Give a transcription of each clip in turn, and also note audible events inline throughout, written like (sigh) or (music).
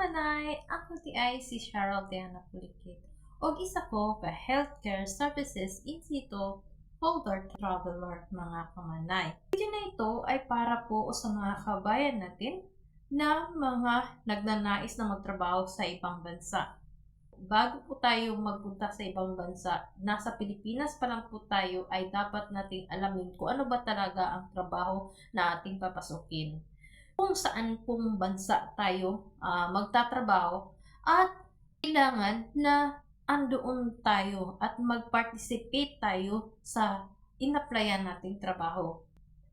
kamanay, ako ti ay si Cheryl Diana Pulikit. O isa ko ka Healthcare Services Institute Holder Traveler mga kamanay. Video na ito ay para po sa mga kabayan natin na mga nagnanais na magtrabaho sa ibang bansa. Bago po tayo magpunta sa ibang bansa, nasa Pilipinas pa lang po tayo ay dapat nating alamin kung ano ba talaga ang trabaho na ating papasukin kung saan pong bansa tayo ah, magtatrabaho at kailangan na andoon tayo at mag-participate tayo sa in-applyan nating trabaho.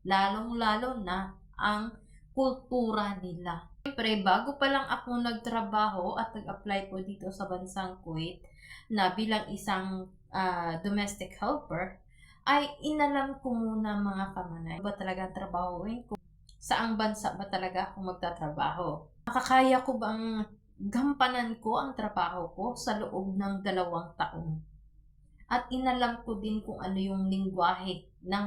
Lalong-lalo na ang kultura nila. Siyempre, bago pa lang ako nagtrabaho at nag-apply po dito sa bansang Kuwait na bilang isang ah, domestic helper, ay inalam ko muna mga kamanay. Ba talaga trabahoin ko? Saang bansa ba talaga ako magtatrabaho? Makakaya ko bang gampanan ko ang trabaho ko sa loob ng dalawang taon? At inalam ko din kung ano yung lingwahe ng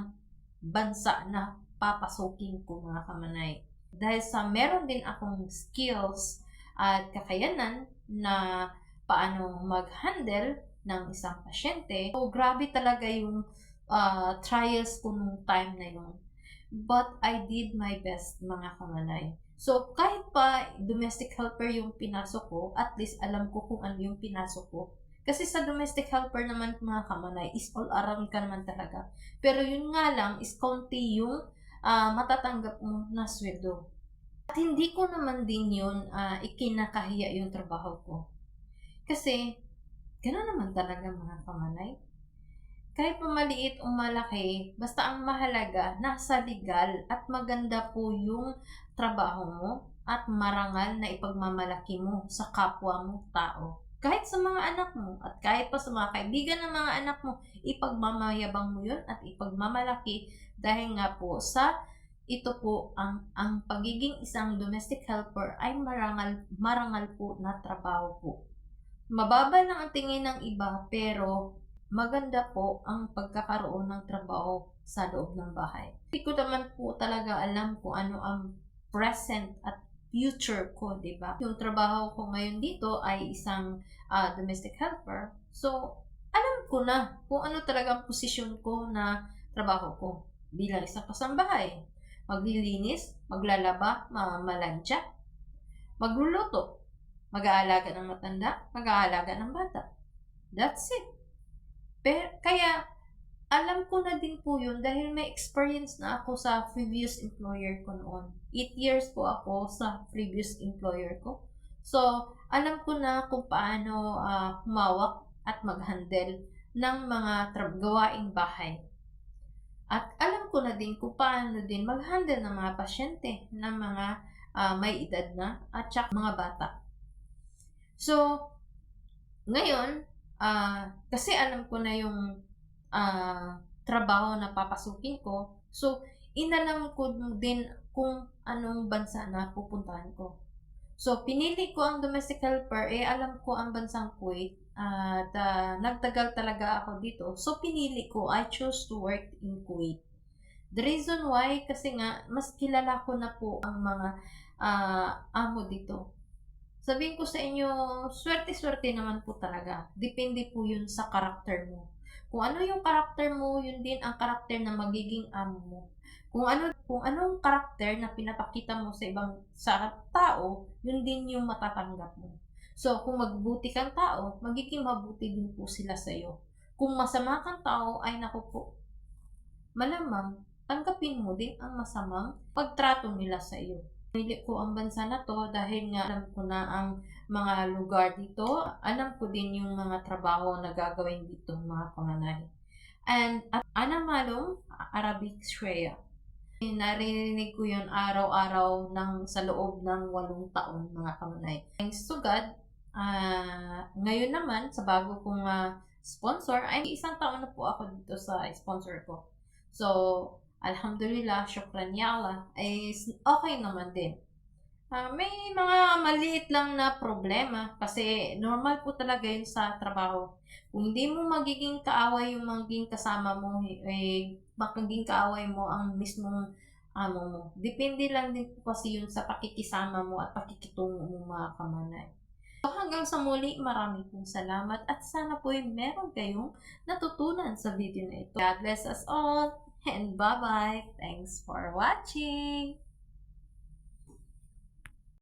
bansa na papasukin ko mga kamanay. Dahil sa meron din akong skills at kakayanan na paano mag-handle ng isang pasyente. So, grabe talaga yung uh, trials ko nung time na yun but I did my best mga kamanay. So, kahit pa domestic helper yung pinasok ko, at least alam ko kung ano yung pinasok ko. Kasi sa domestic helper naman mga kamanay, is all around ka naman talaga. Pero yun nga lang, is konti yung uh, matatanggap mo na sweldo. At hindi ko naman din yun uh, ikinakahiya yung trabaho ko. Kasi, gano'n naman talaga mga kamanay kahit pa maliit o malaki, basta ang mahalaga, nasa legal at maganda po yung trabaho mo at marangal na ipagmamalaki mo sa kapwa mo tao. Kahit sa mga anak mo at kahit pa sa mga kaibigan ng mga anak mo, ipagmamayabang mo yun at ipagmamalaki dahil nga po sa ito po ang ang pagiging isang domestic helper ay marangal marangal po na trabaho po. Mababa lang ang tingin ng iba pero maganda po ang pagkakaroon ng trabaho sa loob ng bahay. Hindi ko naman po talaga alam kung ano ang present at future ko, di ba? Yung trabaho ko ngayon dito ay isang uh, domestic helper. So, alam ko na kung ano talaga ang posisyon ko na trabaho ko bilang isang kasambahay. Maglilinis, maglalaba, mamalansya, magluluto, mag-aalaga ng matanda, mag-aalaga ng bata. That's it. Pero, kaya, alam ko na din po yun dahil may experience na ako sa previous employer ko noon. 8 years po ako sa previous employer ko. So, alam ko na kung paano uh, humawak at mag-handle ng mga gawaing bahay. At alam ko na din kung paano din mag-handle ng mga pasyente, ng mga uh, may edad na, at saka mga bata. So, ngayon, uh, kasi alam ko na yung uh, trabaho na papasukin ko. So, inalam ko din kung anong bansa na pupuntahan ko. So, pinili ko ang domestic helper, eh alam ko ang bansang Kuwait at uh, nagtagal talaga ako dito. So, pinili ko, I chose to work in Kuwait. The reason why, kasi nga, mas kilala ko na po ang mga uh, amo dito. Sabihin ko sa inyo, swerte-swerte naman po talaga. Depende po yun sa karakter mo. Kung ano yung karakter mo, yun din ang karakter na magiging amo mo. Kung ano kung anong karakter na pinapakita mo sa ibang sa tao, yun din yung matatanggap mo. So, kung magbuti kang tao, magiging mabuti din po sila sa iyo. Kung masama kang tao, ay naku po, malamang tanggapin mo din ang masamang pagtrato nila sa iyo. Pinili ko ang bansa na to dahil nga alam ko na ang mga lugar dito. Alam ko din yung mga trabaho na gagawin dito mga kamanay. And at Anamalong, Arabic Shreya. Narinig ko yun araw-araw ng, sa loob ng walong taon mga kamanay. Thanks to God, uh, ngayon naman sa bago kong uh, sponsor, ay isang taon na po ako dito sa sponsor ko. So, Alhamdulillah, syukran ya Allah, ay okay naman din. Uh, may mga maliit lang na problema kasi normal po talaga yun sa trabaho. Kung hindi mo magiging kaaway yung magiging kasama mo, eh, magiging kaaway mo ang mismong amo mo. Depende lang din po kasi yun sa pakikisama mo at pakikitungo mo mga kamanay. So hanggang sa muli, marami pong salamat at sana po ay meron kayong natutunan sa video na ito. God bless us all (laughs) and bye-bye. Thanks for watching!